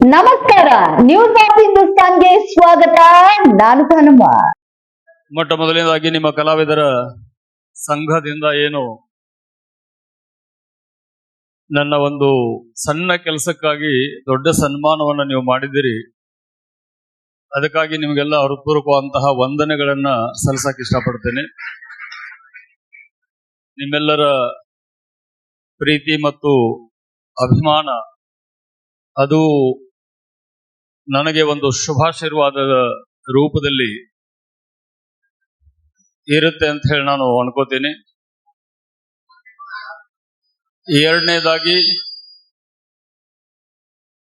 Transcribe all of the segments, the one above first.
ನಮಸ್ಕಾರ news of ಹಿಂದೂಸ್ತಾನ್ಗೆ ಸ್ವಾಗತ. ನಾನು ಹನುಮ ಮೊಟ್ಟ ಮೊದಲನೇದಾಗಿ ನಿಮ್ಮ ಕಲಾವಿದರ ಸಂಘದಿಂದ ಏನು ನನ್ನ ಒಂದು ಸಣ್ಣ ಕೆಲಸಕ್ಕಾಗಿ ದೊಡ್ಡ ಸನ್ಮಾನವನ್ನು ನೀವು ಮಾಡಿದ್ದೀರಿ. ಅದಕ್ಕಾಗಿ ನಿಮಗೆಲ್ಲ ಹೃತ್ಪೂರ್ವಕವಾದಂತಹ ವಂದನೆಗಳನ್ನ ಸಲ್ಲಿಸಕ್ಕೆ ಇಷ್ಟಪಡ್ತೇನೆ. ನಿಮ್ಮೆಲ್ಲರ ಪ್ರೀತಿ ಮತ್ತು ಅಭಿಮಾನ, ಅದು ನನಗೆ ಒಂದು ಶುಭಾಶೀರ್ವಾದದ ರೂಪದಲ್ಲಿ ಇರುತ್ತೆ ಅಂತ ಹೇಳಿ ನಾನು ಅನ್ಕೋತೀನಿ. ಎರಡನೇದಾಗಿ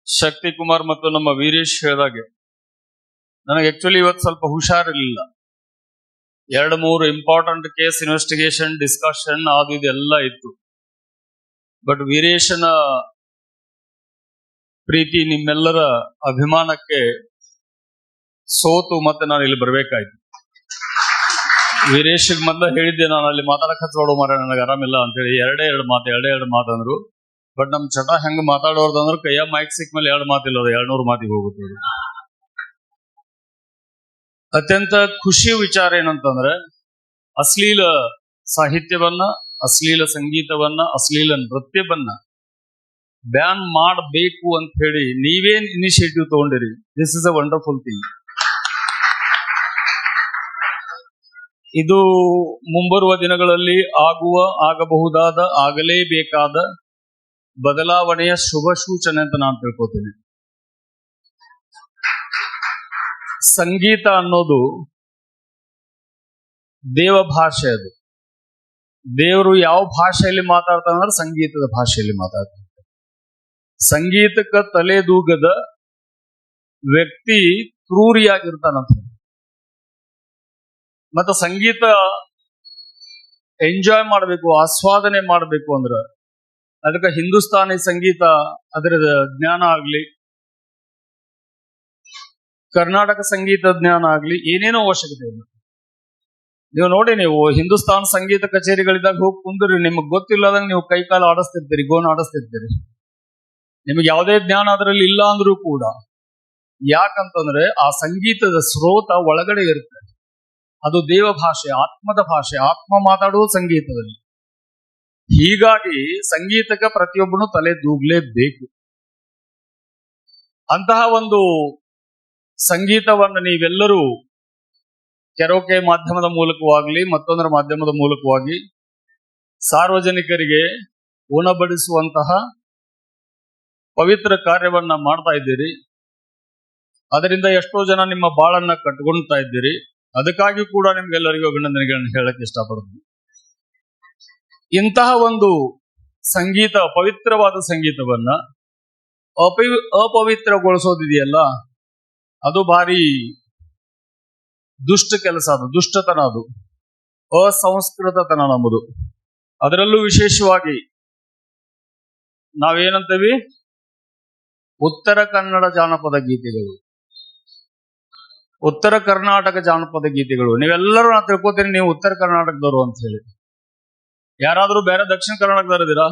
ಶಕ್ತಿ ಕುಮಾರ್ ಮತ್ತು ನಮ್ಮ ವೀರೇಶ್ ಹೇಳಿದಾಗೆ, ನನಗೆ ಆಕ್ಚುಲಿ ಇವತ್ತು ಸ್ವಲ್ಪ ಹುಷಾರಿರ್ಲಿಲ್ಲ. ಎರಡು, ಮೂರು ಇಂಪಾರ್ಟೆಂಟ್ ಕೇಸ್ ಇನ್ವೆಸ್ಟಿಗೇಷನ್ ಡಿಸ್ಕಷನ್ ಅದು ಇದೆಲ್ಲ ಇತ್ತು. ಬಟ್ ವೀರೇಶನ ಪ್ರೀತಿ ನಿಮ್ಮೆಲ್ಲರ ಅಭಿಮಾನಕ್ಕೆ ಸೋತು ಮತ್ತೆ ನಾನು ಇಲ್ಲಿ ಬರ್ಬೇಕಾಯ್ತು. ವೀರೇಶ್ ಮೊದಲ ಹೇಳಿದ್ದೆ, ನಾನು ಅಲ್ಲಿ ಮಾತಾಡಕ್ ಹಚ್ಕೊಡು ಮಾರ ನನಗೆ ಆರಾಮಿಲ್ಲ ಅಂತ ಹೇಳಿ ಎರಡೇ ಎರಡು ಮಾತು, ಎರಡೇ ಎರಡು ಮಾತು ಅಂದ್ರು. ಬಟ್ ನಮ್ ಚಟ ಹೆಂಗ್ ಮಾತಾಡೋರ್ದು ಅಂದ್ರೆ, ಕೈಯ ಮೈಕ್ ಸಿಕ್ ಮೇಲೆ ಎರಡು ಮಾತಿಲ್ಲ, ಅದು ಎರಡ್ನೂರು ಮಾತಿಗೆ ಹೋಗುತ್ತೆ. ಅತ್ಯಂತ ಖುಷಿ ವಿಚಾರ ಏನಂತಂದ್ರೆ, ಅಶ್ಲೀಲ ಸಾಹಿತ್ಯವನ್ನ, ಅಶ್ಲೀಲ ಸಂಗೀತವನ್ನ, ಅಶ್ಲೀಲ ನೃತ್ಯವನ್ನ ಬ್ಯಾನ್ ಮಾಡಬೇಕು ಅಂತ ಹೇಳಿ ನೀವೇನ್ initiative ತಗೊಂಡಿರಿ. This is a wonderful thing ಇದು ಮುಂಬರುವ ದಿನಗಳಲ್ಲಿ ಆಗುವ, ಆಗಬಹುದಾದ, ಆಗಲೇಬೇಕಾದ ಬದಲಾವಣೆಯ ಶುಭ ಸೂಚನೆ ಅಂತ ನಾನು ತಿಳ್ಕೊತೀನಿ. ಸಂಗೀತ ಅನ್ನೋದು ದೇವ ಭಾಷೆ ಅದು. ದೇವರು ಯಾವ ಭಾಷೆಯಲ್ಲಿ ಮಾತಾಡ್ತಾನೆ ಅಂದ್ರೆ ಸಂಗೀತದ ಭಾಷೆಯಲ್ಲಿ ಮಾತಾಡ್ತಾನೆ. ಸಂಗೀತಕ್ಕ ತಲೆದೂಗದ ವ್ಯಕ್ತಿ ಕ್ರೂರಿಯಾಗಿರ್ತಾನಂತ. ಮತ್ತೆ ಸಂಗೀತ ಎಂಜಾಯ್ ಮಾಡಬೇಕು, ಆಸ್ವಾದನೆ ಮಾಡಬೇಕು ಅಂದ್ರ, ಅದಕ್ಕೆ ಹಿಂದೂಸ್ತಾನಿ ಸಂಗೀತ ಅದರ ಜ್ಞಾನ ಆಗ್ಲಿ, ಕರ್ನಾಟಕ ಸಂಗೀತ ಜ್ಞಾನ ಆಗ್ಲಿ, ಏನೇನೋ ಅವಶ್ಯಕತೆ ಇಲ್ಲ. ನೀವು ನೋಡಿ, ನೀವು ಹಿಂದೂಸ್ತಾನ್ ಸಂಗೀತ ಕಚೇರಿಗಳಿದ್ದಾಗ ಹೋಗಿ ಕುಂದ್ರಿ, ನಿಮಗೆ ಗೊತ್ತಿಲ್ಲದಂಗೆ ನೀವು ಕೈ ಕಾಲು ಆಡಿಸ್ತಿರ್ತೀರಿ, ಗೋನ್ ಆಡಿಸ್ತಿರ್ತೀರಿ. ನಿಮಗೆ ಯಾವುದೇ ಜ್ಞಾನ ಅದರಲ್ಲಿ ಇಲ್ಲ ಅಂದ್ರೂ ಕೂಡ ಯಾಕಂತಂದ್ರೆ ಆ ಸಂಗೀತದ ಸ್ರೋತ ಒಳಗಡೆ ಇರುತ್ತೆ. ಅದು ದೇವ ಭಾಷೆ ಆತ್ಮದ ಭಾಷೆ, ಆತ್ಮ ಮಾತಾಡುವ ಸಂಗೀತದಲ್ಲಿ. ಹೀಗಾಗಿ ಸಂಗೀತಕ್ಕೆ ಪ್ರತಿಯೊಬ್ಬನು ತಲೆ ದೂಗ್ಲೇಬೇಕು. ಅಂತಹ ಒಂದು ಸಂಗೀತವನ್ನು ನೀವೆಲ್ಲರೂ ಕೆರೋಕೆ ಮಾಧ್ಯಮದ ಮೂಲಕವಾಗಲಿ, ಮತ್ತೊಂದರ ಮಾಧ್ಯಮದ ಮೂಲಕವಾಗಿ ಸಾರ್ವಜನಿಕರಿಗೆ ಉಣಬಡಿಸುವಂತಹ ಪವಿತ್ರ ಕಾರ್ಯವನ್ನ ಮಾಡ್ತಾ ಇದ್ದೀರಿ. ಅದರಿಂದ ಎಷ್ಟೋ ಜನ ನಿಮ್ಮ ಬಾಳನ್ನ ಕಟ್ಕೊಳ್ತಾ ಇದ್ದೀರಿ. ಅದಕ್ಕಾಗಿ ಕೂಡ ನಿಮ್ಗೆಲ್ಲರಿಗೂ ಅಭಿನಂದನೆಗಳನ್ನು ಹೇಳಕ್ ಇಷ್ಟಪಡ್ತೀನಿ ಇಂತಹ ಒಂದು ಸಂಗೀತ, ಪವಿತ್ರವಾದ ಸಂಗೀತವನ್ನ ಅಪವಿ, ಅಪವಿತ್ರಗೊಳಿಸೋದಿದೆಯಲ್ಲ, ಅದು ಭಾರಿ ದುಷ್ಟ ಕೆಲಸ ಅದು, ದುಷ್ಟತನ ಅದು. ಅಸಂಸ್ಕೃತತನ ನಮ್ಮದು. ಅದರಲ್ಲೂ ವಿಶೇಷವಾಗಿ ನಾವೇನಂತೀವಿ? ಉತ್ತರ ಕನ್ನಡ ಜಾನಪದ ಗೀತೆಗಳು, ಉತ್ತರ ಕರ್ನಾಟಕ ಜಾನಪದ ಗೀತೆಗಳು. ನೀವೆಲ್ಲರೂ ನಾನು ತಿಳ್ಕೊತೀನಿ, ನೀವು ಉತ್ತರ ಕರ್ನಾಟಕದವರು ಅಂತ ಹೇಳಿ. ಯಾರಾದರೂ ಬೇರೆ ದಕ್ಷಿಣ ಕರ್ನಾಟಕದವರು ಇದ್ದೀರಾ?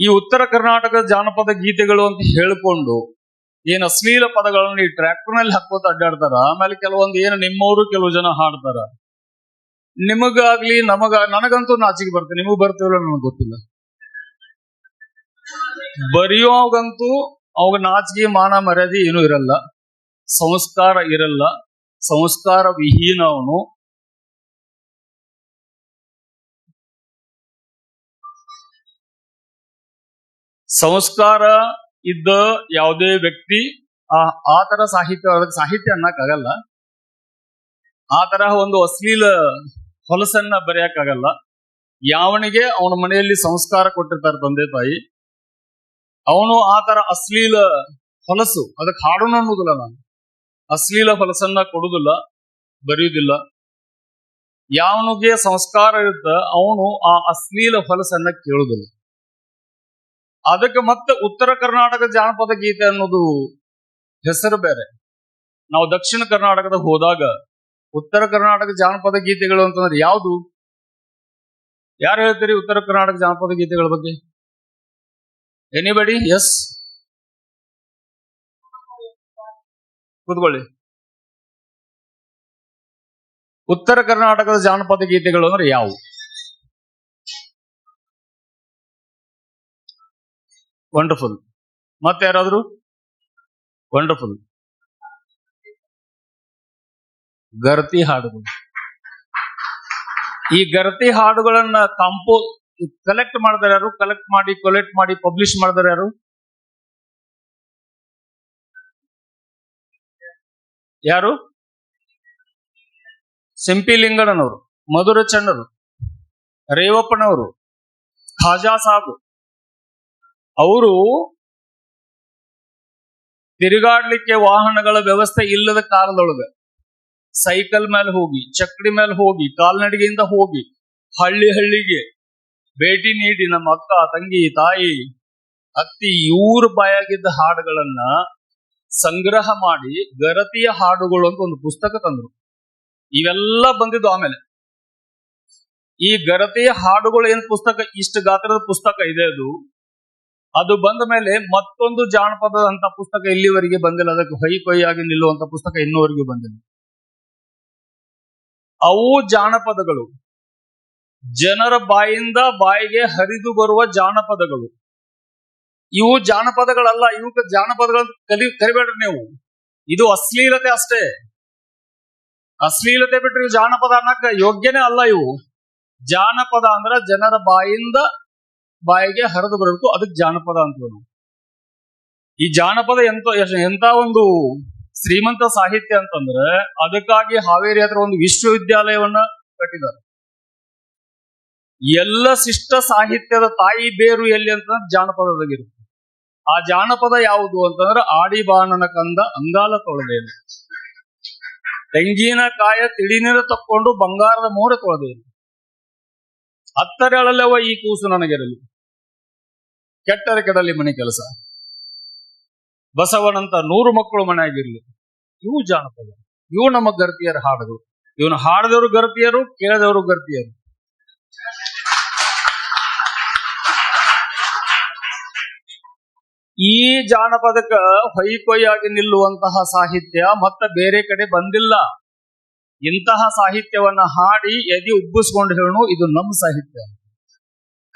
ಈ ಉತ್ತರ ಕರ್ನಾಟಕ ಜಾನಪದ ಗೀತೆಗಳು ಅಂತ ಹೇಳಿಕೊಂಡು, ಏನು ಅಶ್ಲೀಲ ಪದಗಳನ್ನು ಈ ಟ್ರ್ಯಾಕ್ಟರ್ನಲ್ಲಿ ಹಾಕೋತ ಅಡ್ಡಾಡ್ತಾರ? ಆಮೇಲೆ ಕೆಲವೊಂದು ಏನು ನಿಮ್ಮವರು ಕೆಲವು ಜನ ಹಾಡ್ತಾರ. ನಿಮಗಾಗ್ಲಿ, ನಮಗ, ನನಗಂತೂ ನಾಚಿಕೆ ಬರ್ತದೆ ನಿಮಗ್ ಬರ್ತೀವಲ್ಲ ನನಗೆ ಗೊತ್ತಿಲ್ಲ. ಬರೆಯೋಗಂತೂ ಅವಾಗ ನಾಚಿಕೆ ಮಾನ ಮರ್ಯಾದೆ ಏನೂ ಇರಲ್ಲ. ಸಂಸ್ಕಾರ ಇರಲ್ಲ. ಸಂಸ್ಕಾರ ವಿಹೀನ ಅವನು. ಸಂಸ್ಕಾರ ಇದ್ದ ಯಾವುದೇ ವ್ಯಕ್ತಿ ಆ ಆ ಸಾಹಿತ್ಯ ಸಾಹಿತ್ಯ ಅನ್ನಕ್ಕಾಗಲ್ಲ. ಆ ತರ ಒಂದು ಅಶ್ಲೀಲ ಹೊಲಸನ್ನ ಬರೆಯಕ್ಕಾಗಲ್ಲ. ಯಾವನಿಗೆ ಅವನ ಮನೆಯಲ್ಲಿ ಸಂಸ್ಕಾರ ಕೊಟ್ಟಿರ್ತಾರೆ ತಂದೆ ತಾಯಿ. ಅವನು ಆ ತರ ಅಶ್ಲೀಲ ಹೊಲಸು. ಅದಕ್ಕೆ ಹಾಡೋಣ ಅನ್ನೋದಿಲ್ಲ ನಾನು. ಅಶ್ಲೀಲ ಹೊಲಸನ್ನ ಕೊಡುದಿಲ್ಲ ಬರೆಯುವುದಿಲ್ಲ. ಯಾವನಿಗೆ ಸಂಸ್ಕಾರ ಇರುತ್ತ ಅವನು ಆ ಅಶ್ಲೀಲ ಹೊಲಸನ್ನ ಕೇಳುದಿಲ್ಲ ಅದಕ್ಕೆ ಮತ್ತೆ ಉತ್ತರ ಕರ್ನಾಟಕ ಜಾನಪದ ಗೀತೆ ಅನ್ನೋದು ಹೆಸರು ಬೇರೆ. ನಾವು ದಕ್ಷಿಣ ಕರ್ನಾಟಕದ ಹೋದಾಗ ಉತ್ತರ ಕರ್ನಾಟಕ ಜಾನಪದ ಗೀತೆಗಳು ಅಂತಂದ್ರೆ ಯಾವುದು? ಯಾರು ಹೇಳ್ತೀರಿ ಉತ್ತರ ಕರ್ನಾಟಕ ಜಾನಪದ ಗೀತೆಗಳ ಬಗ್ಗೆ? ಎನಿಬಡಿ ಎಸ್ ಕೂತ್ಕೊಳ್ಳಿ. ಉತ್ತರ ಕರ್ನಾಟಕದ ಜಾನಪದ ಗೀತೆಗಳು ಅಂದ್ರೆ ಯಾವುವು ವಂಡರ್ಫುಲ್ ಮತ್ತೆ ಯಾರಾದ್ರು? ವಂಡರ್ಫುಲ್ ಗರ್ತಿ ಹಾಡುಗಳು. ಈ ಗರ್ತಿ ಹಾಡುಗಳನ್ನ ಕಾಂಪೋ ಕಲೆಕ್ಟ್ ಮಾಡಿದಾರೆ ಯಾರು? ಕಲೆಕ್ಟ್ ಮಾಡಿ ಕೊಲೆಕ್ಟ್ ಮಾಡಿ ಪಬ್ಲಿಷ್ ಮಾಡಿದಾರೆ ಯಾರು? ಯಾರು? ಸಿಂಪಿ ಲಿಂಗಣ್ಣನವರು ಮಧುರ ಚನ್ನರು ರೇವಪ್ಪನವರು, ಖಾಜಾ ಸಾಬ್. ಅವರು ತಿರುಗಾಡ್ಲಿಕ್ಕೆ ವಾಹನಗಳ ವ್ಯವಸ್ಥೆ ಇಲ್ಲದ ಕಾಲದೊಳಗೆ ಸೈಕಲ್ ಮೇಲೆ ಹೋಗಿ ಚಕ್ರಿ ಮೇಲೆ ಹೋಗಿ, ಕಾಲ್ನಡಿಗೆಯಿಂದ ಹೋಗಿ, ಹಳ್ಳಿ ಹಳ್ಳಿಗೆ ಭೇಟಿ ನೀಡಿ ನಮ್ಮ ಅಕ್ಕ ತಂಗಿ, ತಾಯಿ, ಅತ್ತಿ ಇವ್ರ ಬಾಯಾಗಿದ್ದ ಹಾಡುಗಳನ್ನ ಸಂಗ್ರಹ ಮಾಡಿ ಗರತಿಯ ಹಾಡುಗಳು ಅಂತ ಒಂದು ಪುಸ್ತಕ ತಂದ್ರು. ಇವೆಲ್ಲ ಬಂದಿದ್ದು ಆಮೇಲೆ. ಈ ಗರತಿಯ ಹಾಡುಗಳು ಏನ್ ಪುಸ್ತಕ, ಇಷ್ಟು ಗಾತ್ರದ ಪುಸ್ತಕ ಇದೆ ಅದು. ಅದು ಬಂದ ಮೇಲೆ ಮತ್ತೊಂದು ಜಾನಪದ ಅಂತ ಪುಸ್ತಕ ಇಲ್ಲಿವರೆಗೆ ಬಂದಿಲ್ಲ. ಅದಕ್ಕೆ ಹೊಯ್ ಕೊಯ್ಯಾಗಿ ನಿಲ್ಲುವಂತ ಪುಸ್ತಕ ಇನ್ನೂವರೆಗೂ ಬಂದಿಲ್ಲ. ಅವು ಜಾನಪದಗಳು. ಜನರ ಬಾಯಿಂದ ಬಾಯಿಗೆ ಹರಿದು ಬರುವ ಜಾನಪದಗಳು. ಇವು ಜಾನಪದಗಳಲ್ಲ ಇವು ಜಾನಪದಗಳ ಕಲಿ, ಕರಿಬೇಡ್ರಿ ನೀವು. ಇದು ಅಶ್ಲೀಲತೆ ಅಷ್ಟೇ. ಅಶ್ಲೀಲತೆ ಬಿಟ್ಟರೆ ಇವು ಜಾನಪದ ಅನ್ನಕ ಯೋಗ್ಯನೇ ಅಲ್ಲ ಇವು. ಜಾನಪದ ಅಂದ್ರ ಜನರ ಬಾಯಿಂದ ಬಾಯಿಗೆ ಹರಿದು ಬರಬೇಕು, ಅದಕ್ಕೆ ಜಾನಪದ ಅಂತ ಈ ಜಾನಪದ ಎಂತ ಎಂತ ಒಂದು ಶ್ರೀಮಂತ ಸಾಹಿತ್ಯ ಅಂತಂದ್ರೆ, ಅದಕ್ಕಾಗಿ ಹಾವೇರಿ ಹತ್ರ ಒಂದು ವಿಶ್ವವಿದ್ಯಾಲಯವನ್ನ ಕಟ್ಟಿದ್ದಾರೆ. ಎಲ್ಲ ಶಿಷ್ಟ ಸಾಹಿತ್ಯದ ತಾಯಿ ಬೇರು ಎಲ್ಲಿ ಅಂತಂದ್ರೆ ಜಾನಪದದಾಗಿರುತ್ತೆ. ಆ ಜಾನಪದ ಯಾವುದು ಅಂತಂದ್ರೆ ಆಡಿ ಬಾಣನ ಕಂದ ಅಂಗಾಲ ತೊಳೆದೇನು. ತೆಂಗಿನಕಾಯ ತಿಳಿನೀರು ತಕ್ಕೊಂಡು ಬಂಗಾರದ ಮೋರೆ ತೊಳೆದೇನು. ಹತ್ತರಳಲ್ಲವ ಈ ಕೂಸು ನನಗಿರಲಿ. ಕೆಟ್ಟರೆ ಕೆಡಲಿ ಮನೆ ಕೆಲಸ. ಬಸವನಂತ ನೂರು ಮಕ್ಕಳು ಮನೆಯಾಗಿರ್ಲಿ. ಇವು ಜಾನಪದ. ಇವು ನಮ್ಮ ಗರ್ತಿಯರ ಹಾಡುಗಳು ಇವನು ಹಾಡದವರು ಗರ್ತಿಯರು ಕೇಳದವರು ಗರ್ತಿಯರು ಈ ಜಾನಪದಕ್ಕ ಹೊಯ್ಕೊಯ್ಯಾಗಿ ನಿಲ್ಲುವಂತಹ ಸಾಹಿತ್ಯ ಮತ್ತೆ ಬೇರೆ ಕಡೆ ಬಂದಿಲ್ಲ. ಇಂತಹ ಸಾಹಿತ್ಯವನ್ನ ಹಾಡಿ ಎದಿ ಉಬ್ಬಿಸ್ಕೊಂಡು ಹೇಳು ಇದು ನಮ್ಮ ಸಾಹಿತ್ಯ.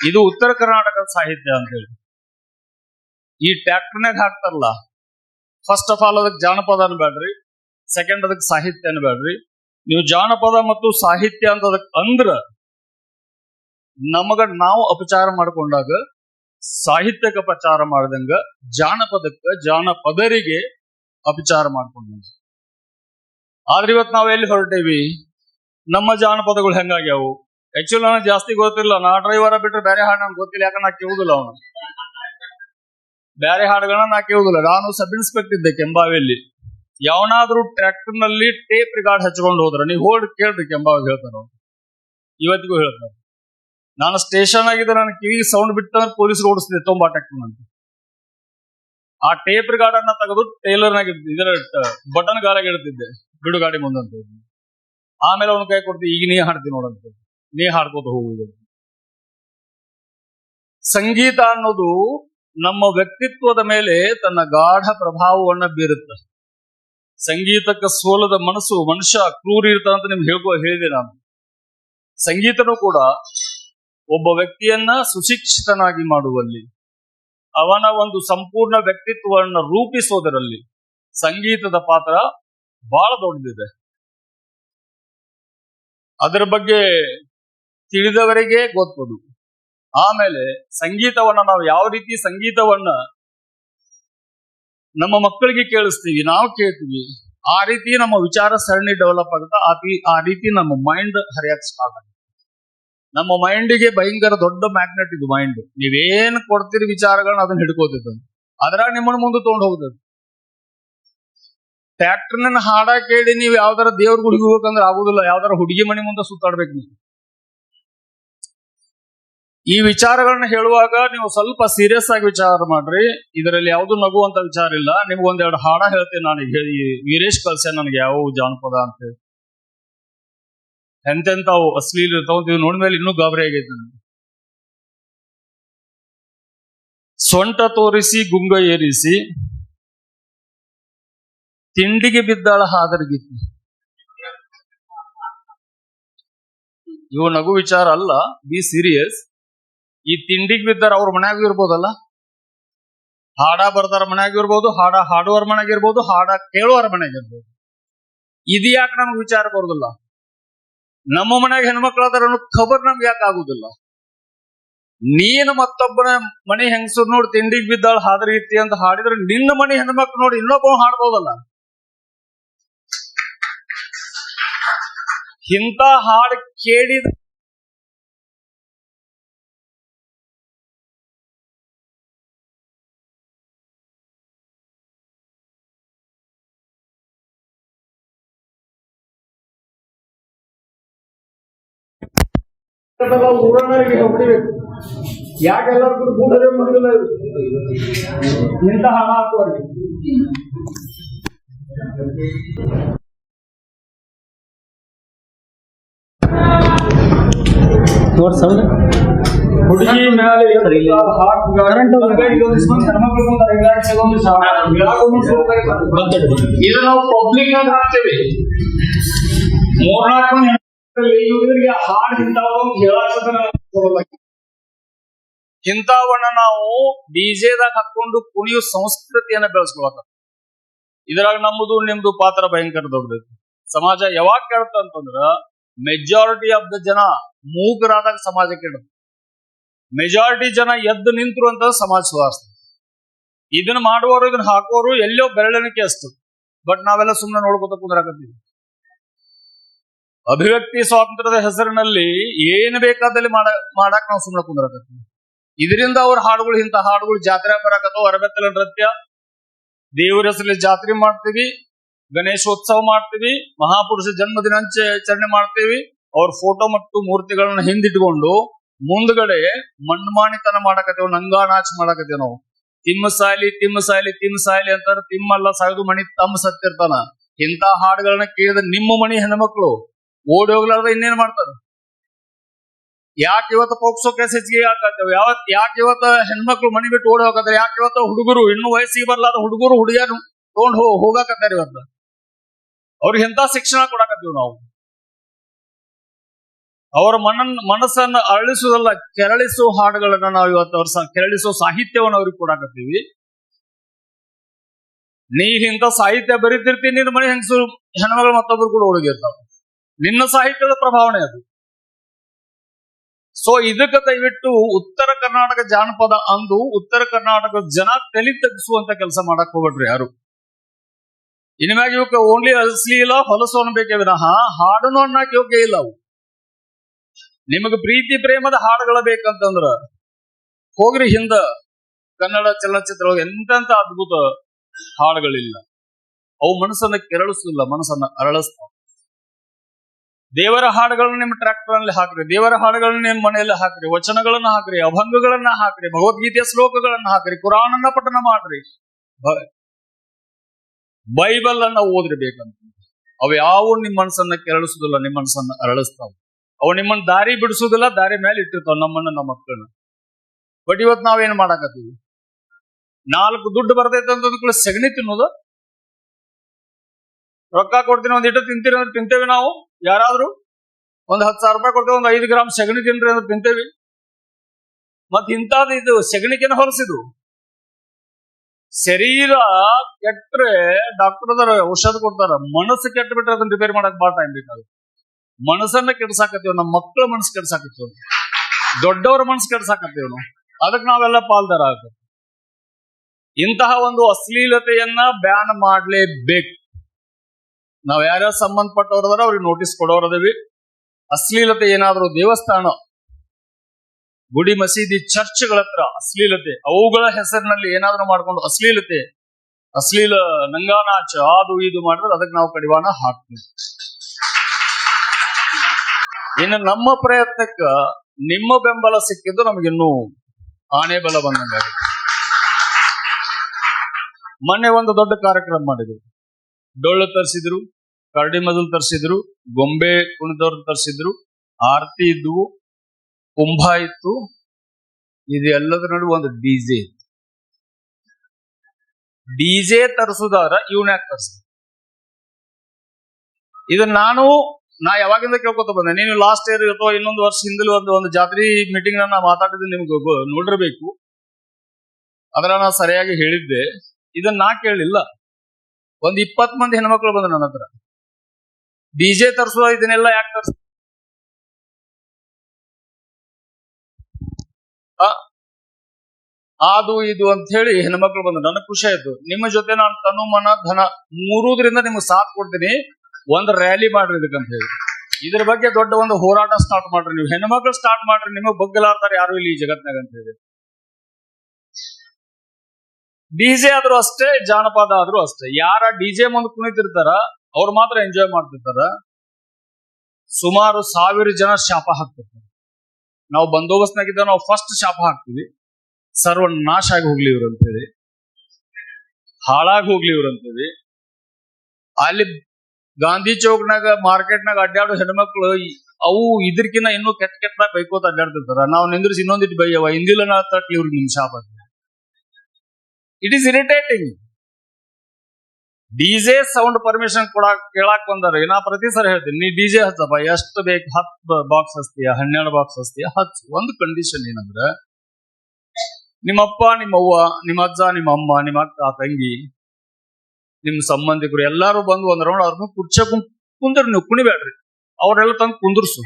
ಇದು ಉತ್ತರ ಕರ್ನಾಟಕದ ಸಾಹಿತ್ಯ ಅಂತ ಹೇಳಿ. ಈ ಟ್ಯಾಕ್ಟರ್ನಾಗ ಹಾಕ್ತಾರಲ್ಲ ಫಸ್ಟ್ ಆಫ್ ಆಲ್ ಅದಕ್ಕೆ ಜಾನಪದ ಅನ್ಬೇಡ್ರಿ ಸೆಕೆಂಡ್ ಅದಕ್ಕೆ ಸಾಹಿತ್ಯ ಅನ್ಬೇಡ್ರಿ ನೀವು ಜಾನಪದ ಮತ್ತು ಸಾಹಿತ್ಯ ಅಂತ ಅದಕ್ಕೆ ಅಂದ್ರ ನಮಗ ನಾವು ಅಪಚಾರ ಮಾಡ್ಕೊಂಡಾಗ ಸಾಹಿತ್ಯಕ್ಕೆ ಪ್ರಚಾರ ಮಾಡಿದಂಗ ಜಾನಪದಕ್ಕ ಜಾನಪದರಿಗೆ ಅಪಚಾರ ಮಾಡ್ಕೊಂಡಂಗ. ಆದ್ರೆ ಇವತ್ತು ನಾವ್ ಎಲ್ಲಿ ಹೊರಟೇವಿ? ನಮ್ಮ ಜಾನಪದಗಳು ಹೆಂಗಾಗ್ಯಾವು? ಆಕ್ಚುಲಿ ನನಗೆ ಜಾಸ್ತಿ ಗೊತ್ತಿಲ್ಲ. ನಾ ಡ್ರೈವರ ಬಿಟ್ಟರೆ ಬೇರೆ ಹಾಡು ನನ್ಗೆ ಗೊತ್ತಿಲ್ಲ. ಯಾಕಂದ್ರೆ ನಾ ಕೇಳುದಿಲ್ಲ ಅವನು. ಬೇರೆ ಹಾಡುಗಳನ್ನ ನಾ ಕೇಳುದಿಲ್ಲ. ನಾನು ಸಬ್ ಇನ್ಸ್ಪೆಕ್ಟರ್ ಇದ್ದೆ ಕೆಂಬಾವಿಯಲ್ಲಿ. ಯಾವನಾದ್ರೂ ಟ್ರ್ಯಾಕ್ಟರ್ನಲ್ಲಿ ಟೇಪ್ ರಿಗಾರ್ಡ್ ಹಚ್ಕೊಂಡು ಹೋದ್ರ, ನೀವು ಹೋಗಿ ಕೇಳ್ರಿ ಕೆಂಬಾವಿ ಹೇಳ್ತಾರ. ಇವತ್ತಿಗೂ ಹೇಳ್ತಾರೆ. ನಾನು ಸ್ಟೇಷನ್ ಆಗಿದ್ದೆ, ನಾನು ಕಿವಿಗೆ ಸೌಂಡ್ ಬಿಟ್ಟಂದ್ರೆ ಪೊಲೀಸ್ ಓಡಿಸ್ತಿದ್ದೆ, ತುಂಬಾ ಅಟ್ಯಾಕ್ ಅಂತ ಆ ಟೇಪ್ ರಿಗಾರ್ಡ್ ಅನ್ನ ತೆಗೆದು ಟೈಲರ್ ಇದರ ಬಟನ್ ಗಾಲಾಗ ಇಡ್ತಿದ್ದೆ ಗಾಡಿ ಮುಂದಂತ ಆಮೇಲೆ ಅವನು ಕೈ ಕೊಡ್ತೀವಿ ಈಗ ನೀ ಹಾಡ್ತೀನಿ ನೋಡಂತ ನೀ ಹಾಡ್ಕೋತ ಹೋಗುದು ಸಂಗೀತ ಅನ್ನೋದು ನಮ್ಮ ವ್ಯಕ್ತಿತ್ವದ ಮೇಲೆ ತನ್ನ ಗಾಢ ಪ್ರಭಾವವನ್ನ ಬೀರುತ್ತೆ. ಸಂಗೀತಕ್ಕೆ ಸೋಲದ ಮನಸ್ಸು ಮನುಷ್ಯ ಕ್ರೂರಿ ಇರ್ತಾನಂತ ನಿಮ್ಗೆ ಹೇಳ್ಕೊ ಹೇಳಿದೆ ನಾನು. ಸಂಗೀತನೂ ಕೂಡ ಒಬ್ಬ ವ್ಯಕ್ತಿಯನ್ನ ಸುಶಿಕ್ಷಿತನಾಗಿ ಮಾಡುವಲ್ಲಿ, ಅವನ ಒಂದು ಸಂಪೂರ್ಣ ವ್ಯಕ್ತಿತ್ವವನ್ನು ರೂಪಿಸೋದರಲ್ಲಿ ಸಂಗೀತದ ಪಾತ್ರ ಬಹಳ ದೊಡ್ಡದಿದೆ. ಅದರ ಬಗ್ಗೆ ತಿಳಿದವರಿಗೆ ಗೊತ್ತದು. ಆಮೇಲೆ ಸಂಗೀತವನ್ನ ನಾವು ಯಾವ ರೀತಿ ಸಂಗೀತವನ್ನ ನಮ್ಮ ಮಕ್ಕಳಿಗೆ ಕೇಳಿಸ್ತೀವಿ, ನಾವು ಕೇಳ್ತೀವಿ, ಆ ರೀತಿ ನಮ್ಮ ವಿಚಾರ ಸರಣಿ ಡೆವಲಪ್ ಆಗುತ್ತೆ, ಆ ರೀತಿ ನಮ್ಮ ಮೈಂಡ್ ಹರಿಯಕ್ ಸ್ಟಾರ್ಟ್ ಆಗುತ್ತೆ. ನಮ್ಮ ಮೈಂಡಿಗೆ ಭಯಂಕರ ದೊಡ್ಡ ಮ್ಯಾಗ್ನೆಟ್ ಇದು ಮೈಂಡ್ ನೀವೇನ್ ಕೊಡ್ತೀರಿ ವಿಚಾರಗಳನ್ನ ಅದನ್ನ ಹಿಡ್ಕೋತಿದ್ದ. ಅದ್ರಾಗ ನಿಮ್ಮನ್ನ ಮುಂದೆ ತಗೊಂಡು ಹೋಗ್ತದೆ. ಟ್ಯಾಕ್ಟರ್ನ ಹಾಡ ಕೇಳಿ ನೀವು ಯಾವ್ದಾರ ದೇವ್ರ ಹುಡುಗಿ ಹೋಗ್ಬೇಕಂದ್ರೆ ಆಗುದಿಲ್ಲ. ಯಾವ್ದಾರ ಹುಡುಗಿ ಮನೆ ಮುಂದೆ ಸುತ್ತಾಡ್ಬೇಕು ನೀವು. ಈ ವಿಚಾರಗಳನ್ನ ಹೇಳುವಾಗ ನೀವು ಸ್ವಲ್ಪ ಸೀರಿಯಸ್ ಆಗಿ ವಿಚಾರ ಮಾಡ್ರಿ. ಇದರಲ್ಲಿ ಯಾವುದು ನಗುವಂತ ವಿಚಾರ ಇಲ್ಲ. ನಿಮ್ಗೆ ಒಂದೆರಡು ಹಾಡ ಹೇಳ್ತೇನೆ ನಾನು. ಹೇಳಿ ವೀರೇಶ್ ಕಲ್ಸೆ ನನಗೆ ಯಾವ ಜಾನಪದ ಅಂತ ಹೇಳಿ. ಎಂತೆಂತಾವು ಅಶ್ಲೀಲ ಇರ್ತಾವ ನೀವು ನೋಡಿದ್ಮೇಲೆ ಇನ್ನೂ ಗಾಬರಿ ಆಗೈತೆ. ಸೊಂಟ ತೋರಿಸಿ, ಗುಂಗ ಏರಿಸಿ, ತಿಂಡಿಗೆ ಬಿದ್ದಾಳ ಹಾದರ್ಗಿತ್ತಿ ಇವು ನಗು ವಿಚಾರ ಅಲ್ಲ ಬಿ ಸೀರಿಯಸ್ ಈ ತಿಂಡಿಗೆ ಬಿದ್ದಾರ ಅವ್ರ ಮನ್ಯಾಗ ಇರ್ಬೋದಲ್ಲ? ಹಾಡ ಬರ್ದಾರ ಮನ್ಯಾಗ ಇರ್ಬೋದು, ಹಾಡ ಹಾಡುವರ ಮನ್ಯಾಗ ಇರ್ಬೋದು ಹಾಡ ಕೇಳುವರ ಮನೆಯಾಗಿರ್ಬೋದು. ಇದು ಯಾಕೆ ನಮ್ಗೆ ವಿಚಾರ ಬರುದಿಲ್ಲ? ನಮ್ಮ ಮನ್ಯಾಗ ಹೆಣ್ಮಕ್ಳು ಅನ್ನೋ ಖಬರ್ ನಮ್ಗೆ ಯಾಕೆ ಆಗುದಿಲ್ಲ? ನೀನು ಮತ್ತೊಬ್ಬನ ಮನೆ ಹೆಂಗಸರು ನೋಡಿ ತಿಂಡಿಗೆ ಬಿದ್ದಾಳ ಹಾದರಿತಿ ಅಂತ ಹಾಡಿದ್ರೆ ನಿನ್ನ ಮನೆ ಹೆಣ್ಮಕ್ಳು ನೋಡಿ ಇನ್ನೊಬ್ಬ ಹಾಡ್ಬೋದಲ್ಲ? ಇಂಥ ಹಾಡು ಕೇಳಿದ ಊರನ್ನರಿಗೆ ಹೊಡಿಬೇಕು ಯಾಕೆಲ್ಲರಿಗೂ ಗೂಡರೆ ಮಾಡಿಲ್ಲ ಇಂಥ ಹಣ ಹಾಕುವರಿಗೆ ಹುಡುಗಿ ಮೇಲೆ ಇದು ನಾವು ಪಬ್ಲಿಕ್ ಆಗಿ ಹಾಕ್ತೇವೆ ಮೂರ್ನಾಲ್ಕು ಇವ್ರಿಗೆ ಹಾಡು ಇಂಥವು ಇಂಥವನ್ನ ನಾವು ಡಿಜೆದಾಗ ಹಾಕೊಂಡು ಕುಣಿಯೋ ಸಂಸ್ಕೃತಿಯನ್ನ ಬೆಳೆಸ್ಕೊಳಕ. ಇದ್ರಾಗ ನಮ್ಮದು ನಿಮ್ದು ಪಾತ್ರ ಭಯಂಕರ ದೊಡ್ಡದೈತಿ ಸಮಾಜ ಯಾವಾಗ ಕೇಳ್ತ ಅಂತಂದ್ರ ಮೆಜಾರಿಟಿ ಆಫ್ ದ ಜನ ಮೂಗರಾದಾಗ ಸಮಾಜ ಕೇಳುತ್ತೆ ಮೆಜಾರಿಟಿ ಜನ ಎದ್ದು ನಿಂತರು ಅಂತ ಸಮಾಜ ಸುಧಾರಿಸ್ತದೆ ಇದನ್ನ ಮಾಡುವವರು, ಇದನ್ನ ಹಾಕೋರು ಎಲ್ಲೋ ಬೆರಳೆಣಿಕೆ ಅಷ್ಟು ಬಟ್ ನಾವೆಲ್ಲ ಸುಮ್ಮನೆ ನೋಡ್ಕೊತ ಕುಂದ್ರಾಕತ್ತೀವಿ. ಅಭಿವ್ಯಕ್ತಿ ಸ್ವಾತಂತ್ರ್ಯದ ಹೆಸರಿನಲ್ಲಿ ಏನು ಬೇಕಾದಲ್ಲಿ ಮಾಡ, ಮಾಡಕ್ ನಾವು ಸುಮ್ಮನೆ ಕುಂದ್ರಕತ್ತೀವಿ. ಇದರಿಂದ ಅವ್ರ ಹಾಡುಗಳು ಇಂಥ ಹಾಡುಗಳು ಜಾತ್ರೆ ಬರಾಕತ್ತವ ಅರಬೆತ್ತಲ ನೃತ್ಯ, ದೇವರ ಹೆಸರಲ್ಲಿ ಜಾತ್ರೆ ಮಾಡ್ತೀವಿ, ಗಣೇಶೋತ್ಸವ ಮಾಡ್ತೀವಿ, ಮಹಾಪುರುಷ ಜನ್ಮ ಆಚರಣೆ ಮಾಡ್ತೀವಿ, ಅವ್ರ ಫೋಟೋ ಮತ್ತು ಮೂರ್ತಿಗಳನ್ನ ಹಿಂದಿಟ್ಕೊಂಡು ಮುಂದ್ಗಡೆ ಮಣ್ಮಾಣಿತನ ಮಾಡಕತ್ತೇವ್, ನಂಗಾ ನಾಚ ಮಾಡಕತ್ತೇವ್ ನಾವು. ತಿಮ್ಮ ಸಾಲಿ ತಿಮ್ಮ ಸಾಲಿ ತಿಮ್ಮ ಸಾಲಿ ಅಂತಾರ, ತಿಮ್ಮಲ್ಲ ಸಾಯ್ದು ಮಣಿ ತಮ್ಮ ಸತ್ತಿರ್ತಾನ. ಇಂಥ ಹಾಡುಗಳನ್ನ ಕೇಳಿದ ನಿಮ್ಮ ಮಣಿ ಹೆಣ್ಮಕ್ಳು ಓಡಿ ಹೋಗ್ಲಾರ್ದ ಇನ್ನೇನ್ ಮಾಡ್ತಾರ? ಯಾಕೆ ಇವತ್ತು ಪೋಕ್ಸೋ ಕೇಸ್ ಹೆಚ್ಚಿಗೆ ಯಾಕತ್ತೇವ್ ಯಾವತ್ ಯಾಕೆ ಇವತ್ತ ಹೆಣ್ಮಕ್ಳು ಮನೆ ಬಿಟ್ಟು ಓಡಿ ಹೋಗತ್ತಾರೆ ಯಾಕೆ ಇವತ್ತ ಹುಡುಗರು ಇನ್ನು ವಯಸ್ಸಿಗೆ ಬರ್ಲಾದ ಹುಡುಗರು ಹುಡುಗಿಯರು ತಗೊಂಡ್ ಹೋಗ್ ಹೋಗಾಕತ್ತಾರ ಇವತ್ತ? ಅವ್ರಿಗೆ ಎಂತ ಶಿಕ್ಷಣ ಕೊಡಾಕತ್ತೀವಿ ನಾವು? ಅವರ ಮನನ್ ಮನಸ್ಸನ್ನ ಅರಳಿಸುವುದಲ್ಲ ಕೆರಳಿಸುವ ಹಾಡುಗಳನ್ನ ನಾವು ಇವತ್ತು ಅವ್ರ ಕೆರಳಿಸೋ ಕೆರಳಿಸುವ ಸಾಹಿತ್ಯವನ್ನು ಅವ್ರಿಗೆ ಕೊಡಾಕತ್ತೀವಿ. ನೀ ಇಂಥ ಸಾಹಿತ್ಯ ಬರೀತಿರ್ತೀನಿ ನಿನ್ನ ಮನೆ ಹೆಂಗಸು ಹೆಣ್ಮಗಳು ಮತ್ತೊಬ್ರು ಕೂಡ ಹುಡುಗಿರ್ತಾವ. ನಿನ್ನ ಸಾಹಿತ್ಯದ ಪ್ರಭಾವನೆ ಅದು. ಸೊ ಇದಕ್ಕೆ ದಯವಿಟ್ಟು ಉತ್ತರ ಕರ್ನಾಟಕ ಜಾನಪದ ಅಂದು ಉತ್ತರ ಕರ್ನಾಟಕದ ಜನ ತಲೆ ತಗ್ಗಿಸುವಂತ ಕೆಲಸ ಮಾಡಕ್ ಹೋಗ್ಬೇಡ್ರಿ ಯಾರು. ಇನ್ಮ್ಯಾಗ ಇವಕ್ಕೆ ಓನ್ಲಿ ಅಶ್ಲೀಲ ಹೊಲಸು ಅನ್ಬೇಕೇ ವಿನಃ ಹಾಡನು ಅನ್ನಕ್ ಯೋಗ್ಯ ಇಲ್ಲ ಅವು. ನಿಮಗೆ ಪ್ರೀತಿ, ಪ್ರೇಮದ ಹಾಡುಗಳ ಬೇಕಂತಂದ್ರ ಹೋಗ್ರಿ ಹಿಂದ ಕನ್ನಡ ಚಲನಚಿತ್ರ ಎಂತೆಂತ ಅದ್ಭುತ ಹಾಡುಗಳಿಲ್ಲ. ಅವು ಮನಸ್ಸನ್ನ ಕೆರಳಿಸಲಿಲ್ಲ ಮನಸ್ಸನ್ನ ಅರಳಿಸ್ತಾವ. ದೇವರ ಹಾಡುಗಳನ್ನ ನಿಮ್ಮ ಟ್ರ್ಯಾಕ್ಟರ್ ಅಲ್ಲಿ ಹಾಕ್ರಿ, ದೇವರ ಹಾಡುಗಳನ್ನ ನಿಮ್ಮ ಮನೆಯಲ್ಲಿ ಹಾಕ್ರಿ, ವಚನಗಳನ್ನ ಹಾಕ್ರಿ, ಅಭಂಗಗಳನ್ನ ಹಾಕ್ರಿ, ಭಗವದ್ಗೀತೆಯ ಶ್ಲೋಕಗಳನ್ನ ಹಾಕ್ರಿ, ಕುರಾನನ್ನ ಪಠನ ಮಾಡ್ರಿ. ಬೈಬಲ್ ಅನ್ನ ಓದ್ರಿ ಬೇಕಂತ ಅವು ಯಾವ ನಿಮ್ಮ ಮನಸ್ಸನ್ನ ಕೆರಳಿಸುದಿಲ್ಲ, ನಿಮ್ಮ ಮನಸ್ಸನ್ನ ಅರಳಿಸ್ತಾವ. ಅವು ನಿಮ್ಮನ್ನ ದಾರಿ ಬಿಡಿಸುದಿಲ್ಲ ದಾರಿ ಮೇಲೆ ಇಟ್ಟಿರ್ತಾವ, ನಮ್ಮನ್ನ ನಮ್ಮ ಮಕ್ಕಳನ್ನ. ಬಟ್ ಇವತ್ ನಾವೇನ್ ಮಾಡಾಕತ್ತೀವಿ? ನಾಲ್ಕು ದುಡ್ಡು ಬರ್ತೈತೆ ಅಂತ ಕೂಡ ಸಗಣಿ ತಿನ್ನೋದು? ರೊಕ್ಕ ಕೊಡ್ತೀನಿ ಒಂದ್ ಇಟ್ಟು ತಿಂತೀರಿ ಅಂದ್ರೆ ತಿಂತೇವೆ ನಾವು. ಯಾರಾದ್ರೂ? ಒಂದ್ ಹತ್ತು ಸಾವಿರ ರೂಪಾಯಿ ಕೊಡ್ತೇವೆ, ಒಂದ್ ಐದು ಗ್ರಾಮ್ ಸಗಣಿ ತಿನ್ರಿ ಅಂದ್ರೆ ತಿಂತೇವಿ. ಮತ್ ಇಂಥದ್ದು ಇದು ಸಗಣಿಕೆನ ಹೊಲಸಿದು ಶರೀರ ಕೆಟ್ಟರೆ ಡಾಕ್ಟರ್ ಅದರ ಔಷಧ ಕೊಡ್ತಾರ, ಮನಸ್ಸು ಕೆಟ್ಟ ಬಿಟ್ರೆ ಅದನ್ನ ರಿಪೇರ್ ಮಾಡಕ್ ಬಾಳ ಟೈಮ್ ಬೇಕಾಗುತ್ತೆ. ಮನಸ್ಸನ್ನ ಕೆಡ್ಸಾಕತ್ತೀವಿ ನಮ್ಮ ಮಕ್ಕಳ ಮನಸ್ಸು ಕೆಡ್ಸಾಕತ್ತೀವಿ. ದೊಡ್ಡವರ ಮನಸ್ಸು ಕೆಡ್ಸಾಕತ್ತೀವಿ ನಾವು. ಅದಕ್ಕೆ ನಾವೆಲ್ಲ ಪಾಲ್ದಾರ ಆಗ್ತದೆ ಇಂತಹ ಒಂದು ಅಶ್ಲೀಲತೆಯನ್ನ ಬ್ಯಾನ್ ಮಾಡ್ಲೇಬೇಕು. ನಾವ್ ಯಾರ್ಯಾರು ಸಂಬಂಧಪಟ್ಟವ್ರದಾರ ಅವ್ರಿಗೆ ನೋಟಿಸ್ ಕೊಡೋರದೇವಿ ಅಶ್ಲೀಲತೆ ಏನಾದರೂ ದೇವಸ್ಥಾನ, ಗುಡಿ ಮಸೀದಿ, ಚರ್ಚ್ಗಳ ಹತ್ರ ಅಶ್ಲೀಲತೆ, ಅವುಗಳ ಹೆಸರಿನಲ್ಲಿ ಏನಾದರೂ ಮಾಡ್ಕೊಂಡು ಅಶ್ಲೀಲತೆ, ಅಶ್ಲೀಲ ನಂಗಾನಾಚ ಅದು ಇದು ಮಾಡಿದ್ರೆ ಅದಕ್ಕೆ ನಾವು ಕಡಿವಾಣ ಹಾಕ್ತೀವಿ. ಇನ್ನು ನಮ್ಮ ಪ್ರಯತ್ನಕ್ಕ ನಿಮ್ಮ ಬೆಂಬಲ ಸಿಕ್ಕಿದ್ದು ನಮಗಿನ್ನೂ ಆನೆ ಬಲ ಬಂದಂಗ ಮೊನ್ನೆ ಒಂದು ದೊಡ್ಡ ಕಾರ್ಯಕ್ರಮ ಮಾಡಿದ್ರು. ಡೊಳ್ಳು ತರಿಸಿದ್ರು, ಕರಡಿ ಮದಲ್ ತರಿಸಿದ್ರು, ಗೊಂಬೆ ಕುಣಿದವ್ರು ತರಿಸಿದ್ರು, ಆರತಿ ಇದ್ವು, ಕುಂಭ ಇತ್ತು. ಇದು ಎಲ್ಲದ ನಡುವೆ ಒಂದು ಡಿಜೆ ಇತ್ತು. ಡಿಜೆ ತರಿಸುದಾರ ಇವನ್ ಯಾಕೆ ಇದನ್ನ ನಾನು, ನಾ ಯಾವಾಗಿಂದ ಕೇಳ್ಕೊತ ಬಂದೆ, ನೀನು ಲಾಸ್ಟ್ ಇಯರ್ ಅಥವಾ ಇನ್ನೊಂದು ವರ್ಷ ಹಿಂದಲೂ ಒಂದು ಒಂದು ಜಾತ್ರಿ ಮೀಟಿಂಗ್ ನಾ ಮಾತಾಡಿದ್ದು ನಿಮ್ಗೆ ನೋಡಿರಬೇಕು ನೋಡಿರ್ಬೇಕು. ಅದರ ನಾ ಸರಿಯಾಗಿ ಹೇಳಿದ್ದೆ. ಇದನ್ನ ನಾ ಕೇಳಿಲ್ಲ. ಒಂದ್ ಇಪ್ಪತ್ ಮಂದಿ ಹೆಣ್ಮಕ್ಳು ಬಂದ್ರು ನನ್ನ ಹತ್ರ. ಡಿಜೆ ತರ್ಸೋ ಇದನ್ನೆಲ್ಲ ಯಾಕೆ ತರ್ಸ ಅದು ಇದು ಅಂತ ಹೇಳಿ ಹೆಣ್ಮಕ್ಳು ಬಂದ್ರು. ನನಗೆ ಖುಷಿ ಆಯ್ತು. ನಿಮ್ಮ ಜೊತೆ ನಾನು ತನು ಮನ ಧನ ಮೂರುದ್ರಿಂದ ನಿಮ್ಗೆ ಸಾಥ್ ಕೊಡ್ತೀನಿ. ಒಂದ್ ರ್ಯಾಲಿ ಮಾಡ್ರಿ ಇದಕ್ಕಂತ ಹೇಳಿ ಇದ್ರ ಬಗ್ಗೆ ದೊಡ್ಡ ಒಂದು ಹೋರಾಟ ಸ್ಟಾರ್ಟ್ ಮಾಡ್ರಿ ನೀವು. ಹೆಣ್ಮಕ್ಳು ಸ್ಟಾರ್ಟ್ ಮಾಡ್ರಿ, ನಿಮಗೆ ಬಗ್ಗಲಾರ್ತಾರೆ ಯಾರು ಇಲ್ಲಿ ಈ ಜಗತ್ನಾಗ ಅಂತ ಹೇಳಿ ಡಿಜೆ ಆದ್ರೂ ಅಷ್ಟೇ, ಜಾನಪದ ಆದ್ರೂ ಅಷ್ಟೇ. ಯಾರ ಡಿಜೆ ಮುಂದೆ ಕುಣಿತಿರ್ತಾರ, ಅವ್ರು ಮಾತ್ರ ಎಂಜಾಯ್ ಮಾಡ್ತಿರ್ತಾರ. ಸುಮಾರು ಸಾವಿರ ಜನ ಶಾಪ ಹಾಕ್ತಿರ್ತಾರೆ. ನಾವು ಬಂದೋಬಸ್ತ್ನಾಗಿದ್ದ ನಾವು ಫಸ್ಟ್ ಶಾಪ ಹಾಕ್ತೀವಿ. ಸರ್ವ ನಾಶ ಆಗಿ ಹೋಗ್ಲಿ ಇವ್ರು ಅಂತೇಳಿ. ಹಾಳಾಗಿ ಹೋಗ್ಲಿ ಇವ್ರು ಅಂತೇಳಿ. ಅಲ್ಲಿ ಗಾಂಧಿ ಚೌಕ್ನಾಗ, ಮಾರ್ಕೆಟ್ನಾಗ ಅಡ್ಡಾಡೋ ಹೆಣ್ಮಕ್ಳು, ಅವು ಇದ್ರಕಿನ್ನ ಇನ್ನೂ ಕೆಟ್ಟ ಕೆಟ್ಟ ಬೈಕೋತ ಅಡ್ಡಾಡ್ತಿರ್ತಾರ. ನಾವು ನಿಂದ್ರಿಸಿ ಇನ್ನೊಂದಿಟ್ಟು ಬೈಯವ ಹಿಂದಿಲನ ತಟ್ಲಿ ಇವ್ರಿಗೆ ನಿಮ್ ಶಾಪ it is irritating DJ sound permission ಕೊಡಾಕ್ ಕೇಳಾಕ್ ಬಂದಾರ. ನಾ ಪ್ರತಿ ಸರಿ ಹೇಳ್ತೀನಿ. ನೀ ಡಿಜೆ ಹಚ್ಚಪ್ಪ. ಎಷ್ಟು ಬೇಕು ಹತ್ತು ಬಾಕ್ಸ್ ಹಚ್ತೀಯ? ಹನ್ನೆರಡು ಬಾಕ್ಸ್ ಹಚ್ತೀಯ? ಹಚ್ಚು ಒಂದು ಕಂಡೀಷನ್ ಏನಂದ್ರೆ, ನಿಮ್ಮಪ್ಪ, ನಿಮ್ಮವ್ವ, ನಿಮ್ಮ ಅಜ್ಜ, ನಿಮ್ಮ ಅಮ್ಮ, ನಿಮ್ಮ ಅಕ್ಕ, ತಂಗಿ, ನಿಮ್ಮ ಸಂಬಂಧಿಕರು ಎಲ್ಲಾರು ಬಂದು ಒಂದ್ ರೌಂಡ್ ಅವ್ರನ್ನ ಕುರ್ಚೆ ಕುಂದ್ರ ನೀವು. ಕುಣಿಬೇಡ್ರಿ. ಅವರೆಲ್ಲ ತಂದು ಕುಂದ್ರಸು.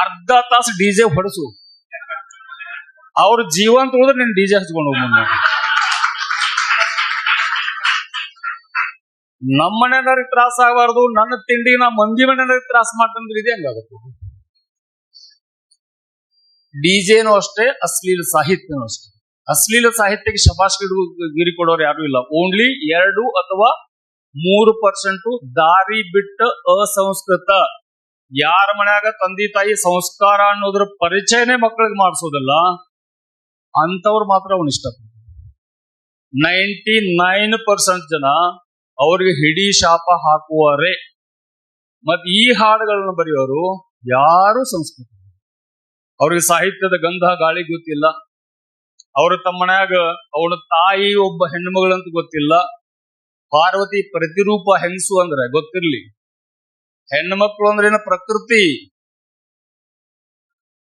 ಅರ್ಧ ತಾಸು ಡಿಜೆ ಹೊಡಸು. ಅವ್ರ ಜೀವಂತ ಉಳಿದ್ರೆ ನೀನ್ ಡಿಜೆ ಹಚ್ಕೊಂಡು ಹೋಗ್ ನಮ್ಮ ಮನೆಯವ್ರಿಗೆ ತ್ರಾಸ ಆಗಬಾರ್ದು, ನನ್ನ ತಿಂಡಿ ನಾ ಮಂದಿ ಮನೆಯವ್ರಿಗೆ ತ್ರಾಸ ಮಾಡ್ತಂದ್ರೆ ಇದೆ ಹಂಗಾಗುತ್ತೆ ಡಿಜೆನೂ ಅಷ್ಟೇ, ಅಶ್ಲೀಲ ಸಾಹಿತ್ಯನೂ ಅಷ್ಟೇ. ಅಶ್ಲೀಲ ಸಾಹಿತ್ಯಕ್ಕೆ ಶಬಾಷ್ ಗಿರಿ ಕೊಡೋರು ಯಾರು ಇಲ್ಲ. ಓನ್ಲಿ ಎರಡು ಅಥವಾ ಮೂರು ಪರ್ಸೆಂಟ್ ದಾರಿ ಬಿಟ್ಟ ಅಸಂಸ್ಕೃತ. ಯಾರ ಮನ್ಯಾಗ ತಂದೆ ತಾಯಿ ಸಂಸ್ಕಾರ ಅನ್ನೋದ್ರ ಪರಿಚಯನೇ ಮಕ್ಕಳಿಗೆ ಮಾಡಿಸೋದಲ್ಲ. ಅಂತವ್ರು ಮಾತ್ರ ಅವನು ಇಷ್ಟ. ನೈಂಟಿ ನೈನ್ ಪರ್ಸೆಂಟ್ ಜನ ಅವ್ರಿಗೆ ಹಿಡಿ ಶಾಪ ಹಾಕುವರೆ ಮತ್ ಈ ಹಾಡುಗಳನ್ನು ಬರೆಯೋರು ಯಾರು ಸಂಸ್ಕೃತ ಅವ್ರಿಗೆ ಸಾಹಿತ್ಯದ ಗಂಧ ಗಾಳಿ ಗೊತ್ತಿಲ್ಲ. ಅವ್ರ ತಮ್ಮನ್ಯಾಗ ಅವನ ತಾಯಿ ಒಬ್ಬ ಹೆಣ್ಣುಮಗಳಂತ ಗೊತ್ತಿಲ್ಲ. ಪಾರ್ವತಿ ಪ್ರತಿರೂಪ ಹೆಂಗಸು ಅಂದ್ರೆ ಗೊತ್ತಿರ್ಲಿ. ಹೆಣ್ಣು ಮಕ್ಕಳು ಅಂದ್ರೆ ಏನು ಪ್ರಕೃತಿ?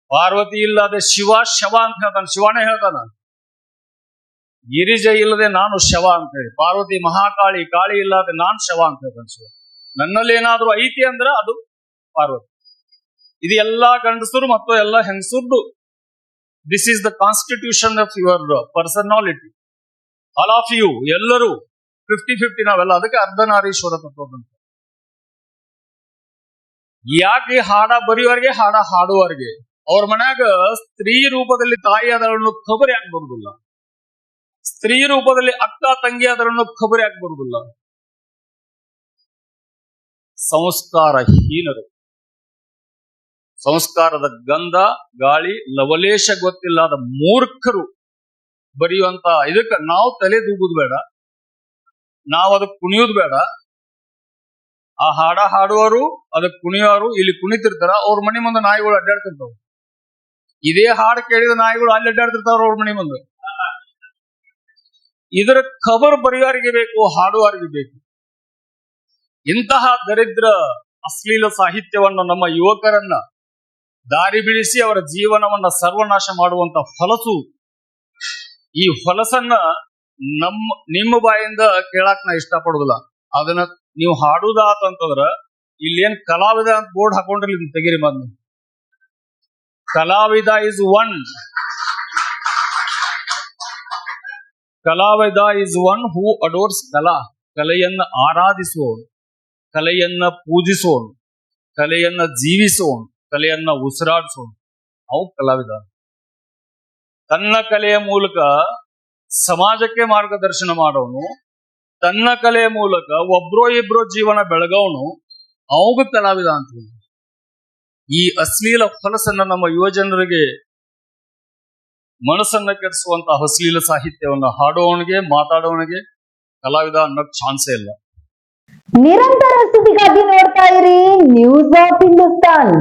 ಪಾರ್ವತಿ ಇಲ್ಲದೆ ಶಿವ ಶವ ಅಂತ ಹೇಳ್ತಾನೆ. ಶಿವನೇ ಹೇಳ್ತಾನ. ಗಿರಿಜ ಇಲ್ಲದೆ ನಾನು ಶವ ಅಂತ ಹೇಳಿ. ಪಾರ್ವತಿ ಮಹಾಕಾಳಿ, ಕಾಳಿ ಇಲ್ಲದೆ ನಾನು ಶವ ಅಂತ ಹೇಳಿ ನನ್ನಲ್ಲಿ ಏನಾದ್ರೂ ಐತಿ ಅಂದ್ರೆ ಅದು ಪಾರ್ವತಿ. ಇದು ಎಲ್ಲಾ ಗಂಡಸರು ಮತ್ತು ಎಲ್ಲಾ ಹೆಂಗಸರ್ದು this is the constitution of your personality all of you ಎಲ್ಲರೂ ಫಿಫ್ಟಿ ಫಿಫ್ಟಿ ನಾವೆಲ್ಲ, ಅದಕ್ಕೆ ಅರ್ಧನಾರೀಶ್ವರ ತತ್ವದಂತ ಯಾಕೆ ಹಾಡ ಬರೆಯುವವರಿಗೆ ಹಾಡ ಹಾಡುವವರಿಗೆ ಅವ್ರ ಮನ್ಯಾಗ ಸ್ತ್ರೀ ರೂಪದಲ್ಲಿ ತಾಯಿ ಅದರನ್ನು ಕಬರಿ ಯಾಕೆ ಬರುದಿಲ್ಲ? ಸ್ತ್ರೀ ರೂಪದಲ್ಲಿ ಅಕ್ಕ ತಂಗಿ ಅದರನ್ನು ಖಬರಿ ಯಾಕೆ ಬರುದಿಲ್ಲ ಸಂಸ್ಕಾರ ಹೀನರು ಸಂಸ್ಕಾರದ ಗಂಧ, ಗಾಳಿ, ಲವಲೇಶ ಗೊತ್ತಿಲ್ಲದ ಮೂರ್ಖರು ಬರೆಯುವಂತ ಇದಕ್ಕ ನಾವು ತಲೆ ದೂಗುದು ಬೇಡ. ನಾವು ಅದಕ್ಕೆ ಕುಣಿಯೋದು ಬೇಡ. ಆ ಹಾಡ ಹಾಡುವರು ಅದಕ್ಕೆ ಕುಣಿಯೋರು ಇಲ್ಲಿ ಕುಣಿತಿರ್ತಾರ, ಅವ್ರ ಮನೆ ಮುಂದೆ ನಾಯಿಗಳು ಅಡ್ಡಾಡ್ತಿರ್ತಾವ. ಇದೇ ಹಾಡು ಕೇಳಿದ ನಾಯಿಗಳು ಅಲ್ಲಿ ಅಡ್ಡಾಡ್ತಿರ್ತಾವ ಅವ್ರ ಮನೆ ಮುಂದೆ. ಇದರ ಖಬರ್ ಬರೆಯೋರಿಗೆ ಬೇಕು ಹಾಡುವವರಿಗೆ ಬೇಕು. ಇಂತಹ ದರಿದ್ರ ಅಶ್ಲೀಲ ಸಾಹಿತ್ಯವನ್ನು ನಮ್ಮ ಯುವಕರನ್ನ ದಾರಿ ಬಿಡಿಸಿ ಅವರ ಜೀವನವನ್ನ ಸರ್ವನಾಶ ಮಾಡುವಂತ ಹೊಲಸು, ಈ ಹೊಲಸನ್ನ ನಮ್ಮ ನಿಮ್ಮ ಬಾಯಿಂದ ಕೇಳಾಕ್ ನಾ ಇಷ್ಟಪಡುದಿಲ್ಲ. ಅದನ್ನ ನೀವು ಹಾಡುದಾತ ಇಲ್ಲಿ ಇಲ್ಲೇನ್ ಕಲಾವಿದ ಅಂತ ಬೋರ್ಡ್ ಹಾಕೊಂಡ್ರಿ ತೆಗೀರಿ ಮೊದ್ಲು ಕಲಾವಿದ ಇಸ್ ಒನ್ ಕಲಾವಿದ ಇಸ್ ಒನ್ ಹೂ ಅಡೋರ್ಸ್ ಕಲಾ, ಕಲೆಯನ್ನ ಆರಾಧಿಸುವವನು ಕಲೆಯನ್ನ ಪೂಜಿಸುವವನು ಕಲೆಯನ್ನ ಜೀವಿಸುವವನು ಕಲೆಯನ್ನ ಉಸಿರಾಡಿಸೋನು. ಅವು ಕಲಾವಿದ. ತನ್ನ ಕಲೆಯ ಮೂಲಕ ಸಮಾಜಕ್ಕೆ ಮಾರ್ಗದರ್ಶನ ಮಾಡೋನು, ತನ್ನ ಕಲೆಯ ಮೂಲಕ ಒಬ್ರೋ ಇಬ್ರೋ ಜೀವನ ಬೆಳಗವನು, ಅವಾಗ ಕಲಾವಿದ ಅಂತ ಈ ಅಶ್ಲೀಲ ಫಲಸನ್ನ ನಮ್ಮ ಯುವಜನರಿಗೆ ಮನಸ್ಸನ್ನ ಕೆಡಿಸುವಂತ ಅಶ್ಲೀಲ ಸಾಹಿತ್ಯವನ್ನು ಹಾಡೋವನಿಗೆ, ಮಾತಾಡೋವನಿಗೆ ಕಲಾವಿದ ಅನ್ನೋಕ್ ಚಾನ್ಸೇ ಇಲ್ಲ. ನಿರಂತರ ಸುದ್ದಿಗಾಗಿ ನೋಡ್ತಾ ಇರಿ ನ್ಯೂಸ್ ಆಫ್ ಹಿಂದೂಸ್ತಾನ್